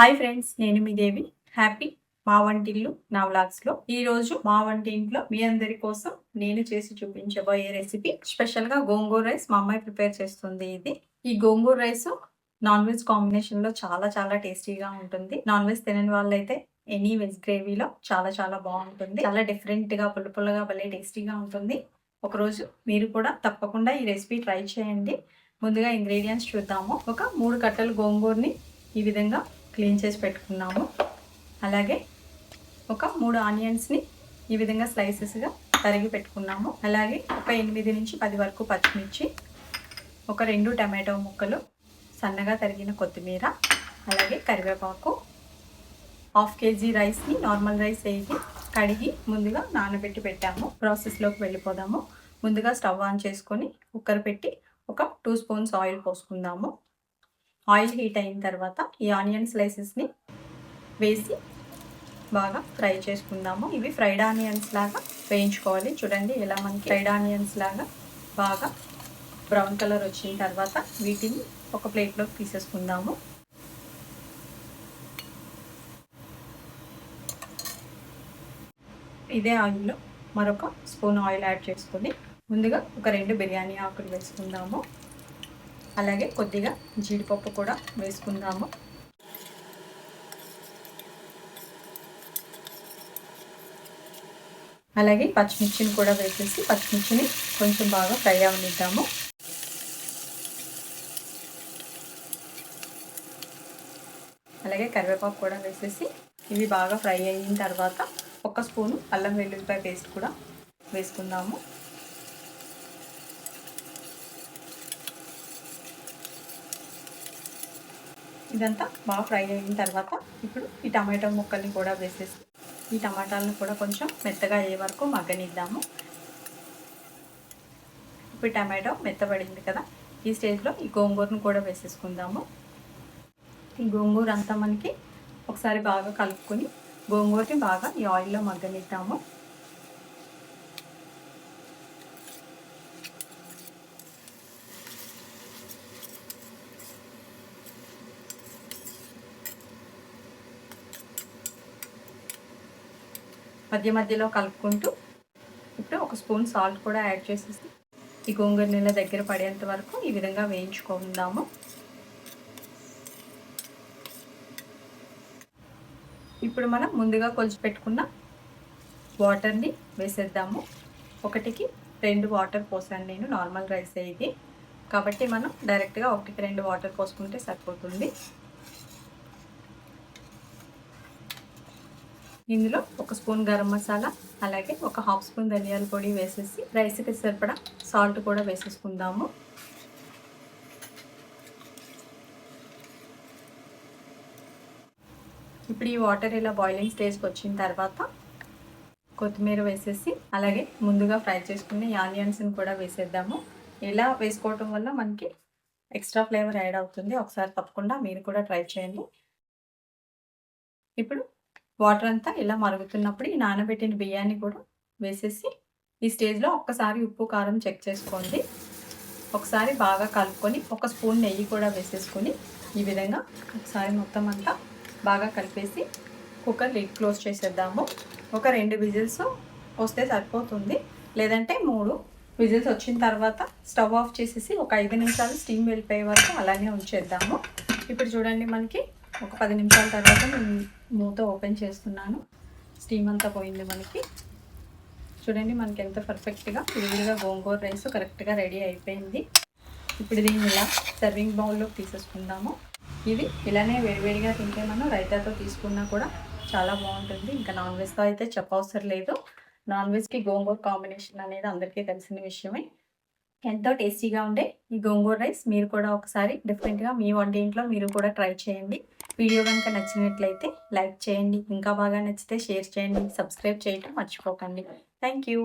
Hi friends నేను మీ దేవి. Happy మా వంటిల్లు నా వ్లాగ్స్లో. ఈరోజు మా వంటింట్లో మీ అందరి కోసం నేను చేసి చూపించబోయే రెసిపీ స్పెషల్గా గోంగూర రైస్ మా అమ్మాయి ప్రిపేర్ చేస్తుంది ఇది. ఈ గోంగూర రైస్ నాన్ వెజ్ కాంబినేషన్లో చాలా చాలా టేస్టీగా ఉంటుంది. నాన్ వెజ్ తినని వాళ్ళైతే ఎనీ వెజ్ గ్రేవీలో చాలా చాలా బాగుంటుంది. చాలా డిఫరెంట్గా గా భలే టేస్టీగా ఉంటుంది. ఒకరోజు మీరు కూడా తప్పకుండా ఈ రెసిపీ ట్రై చేయండి. ముందుగా ఇంగ్రీడియంట్స్ చూద్దాము. ఒక మూడు కట్టలు గోంగూరని ఈ విధంగా క్లీన్ చేసి పెట్టుకున్నాము. అలాగే ఒక మూడు ఆనియన్స్ని ఈ విధంగా స్లైసెస్గా తరిగి పెట్టుకున్నాము. అలాగే ఒక ఎనిమిది నుంచి పది వరకు పచ్చిమిర్చి ఒక రెండు టమాటో ముక్కలు సన్నగా తరిగిన కొత్తిమీర అలాగే కరివేపాకు హాఫ్ కేజీ రైస్ని నార్మల్ రైస్ వేసి కడిగి ముందుగా నానబెట్టి పెట్టాము. ప్రాసెస్లోకి వెళ్ళిపోదాము. ముందుగా స్టవ్ ఆన్ చేసుకొని కుక్కర్ పెట్టి ఒక టూ స్పూన్స్ ఆయిల్ పోసుకుందాము. ఆయిల్ హీట్ అయిన తర్వాత ఈ ఆనియన్ స్లైసెస్ని వేసి బాగా ఫ్రై చేసుకుందాము. ఇవి ఫ్రైడ్ ఆనియన్స్ లాగా వేయించుకోవాలి. చూడండి ఇలా మనకి ఫ్రైడ్ ఆనియన్స్ లాగా బాగా బ్రౌన్ కలర్ వచ్చిన తర్వాత వీటిని ఒక ప్లేట్లోకి తీసేసుకుందాము. ఇదే ఆయిల్లో మరొక స్పూన్ ఆయిల్ యాడ్ చేసుకుని ముందుగా ఒక రెండు బిర్యానీ ఆకులు వేసుకుందాము. అలాగే కొద్దిగా జీడిపప్పు కూడా వేసుకుందాము. అలాగే పచ్చిమిర్చిని కూడా వేసేసి పచ్చిమిర్చిని కొంచెం బాగా ఫ్రై అవనిద్దాము. అలాగే కరివేపాకు కూడా వేసేసి ఇవి బాగా ఫ్రై అయిన తర్వాత ఒక స్పూను అల్లం వెల్లుల్లిపాయ పేస్ట్ కూడా వేసుకుందాము. ఇదంతా బాగా ఫ్రై అయిన తర్వాత ఇప్పుడు ఈ టమాటో ముక్కల్ని కూడా వేసేసి ఈ టమాటాలను కూడా కొంచెం మెత్తగా అయ్యే వరకు మగ్గనిద్దాము. ఇప్పుడు టమాటో మెత్తబడింది కదా ఈ స్టేజ్లో ఈ గోంగూరను కూడా వేసేసుకుందాము. ఈ గోంగూర అంతా మనకి ఒకసారి బాగా కలుపుకొని గోంగూరని బాగా ఈ ఆయిల్లో మగ్గనిద్దాము. మధ్య మధ్యలో కలుపుకుంటూ ఇప్పుడు ఒక స్పూన్ సాల్ట్ కూడా యాడ్ చేసేసి ఈ గోంగూర నీళ్ళ దగ్గర పడేంత వరకు ఈ విధంగా వేయించుకుందాము. ఇప్పుడు మనం ముందుగా కొలిచి పెట్టుకున్న వాటర్ని వేసేద్దాము. ఒకటికి రెండు వాటర్ పోసాను నేను నార్మల్ రైస్ ఇది. కాబట్టి మనం డైరెక్ట్గా ఒకటికి రెండు వాటర్ పోసుకుంటే సరిపోతుంది. ఇందులో ఒక స్పూన్ గరం మసాలా అలాగే ఒక హాఫ్ స్పూన్ ధనియాల పొడి వేసేసి రైస్కి సరిపడా సాల్ట్ కూడా వేసేసుకుందాము. ఇప్పుడు ఈ వాటర్ ఇలా బాయిలింగ్ స్టేజ్కి వచ్చిన తర్వాత కొత్తిమీర వేసేసి అలాగే ముందుగా ఫ్రై చేసుకున్న ఆనియన్స్ని కూడా వేసేద్దాము. ఇలా వేసుకోవటం వల్ల మనకి ఎక్స్ట్రా ఫ్లేవర్ యాడ్ అవుతుంది. ఒకసారి తప్పకుండా మీరు కూడా ట్రై చేయండి. ఇప్పుడు వాటర్ అంతా ఇలా మరుగుతున్నప్పుడు ఈ నానబెట్టిన బియ్యాన్ని కూడా వేసేసి ఈ స్టేజ్లో ఒక్కసారి ఉప్పు కారం చెక్ చేసుకోండి. ఒకసారి బాగా కలుపుకొని ఒక స్పూన్ నెయ్యి కూడా వేసేసుకొని ఈ విధంగా ఒకసారి మొత్తం అంతా బాగా కలిపేసి కుక్కర్ లిడ్ క్లోజ్ చేసేద్దాము. ఒక రెండు విజిల్స్ వస్తే సరిపోతుంది. లేదంటే మూడు విజిల్స్ వచ్చిన తర్వాత స్టవ్ ఆఫ్ చేసేసి ఒక ఐదు నిమిషాలు స్టీమ్ వెళ్ళిపోయే వరకు అలానే ఉంచేద్దాము. ఇప్పుడు చూడండి మనకి ఒక పది నిమిషాల తర్వాత నేను మూత ఓపెన్ చేస్తున్నాను. స్టీమ్ అంతా పోయింది మనకి. చూడండి మనకి ఎంత పర్ఫెక్ట్గా వేడిగా గోంగూర రైస్ కరెక్ట్గా రెడీ అయిపోయింది. ఇప్పుడు దీన్ని ఇలా సర్వింగ్ బౌల్లోకి తీసేసుకుందాము. ఇది ఇలానే వేడివేడిగా తింటే మనం రైతాతో తీసుకున్నా కూడా చాలా బాగుంటుంది. ఇంకా నాన్ వెజ్తో అయితే చెప్పవసరం లేదు. నాన్ వెజ్కి గోంగూర కాంబినేషన్ అనేది అందరికీ తెలిసిన విషయమే. ఎంతో టేస్టీగా ఉండే ఈ గోంగూర రైస్. మీరు కూడా ఒకసారి డిఫరెంట్గా మీ వంటింట్లో మీరు కూడా ట్రై చేయండి. వీడియో కనుక నచ్చినట్లయితే లైక్ చేయండి. ఇంకా బాగా నచ్చితే షేర్ చేయండి. సబ్స్క్రైబ్ చేయటం మర్చిపోకండి. Thank you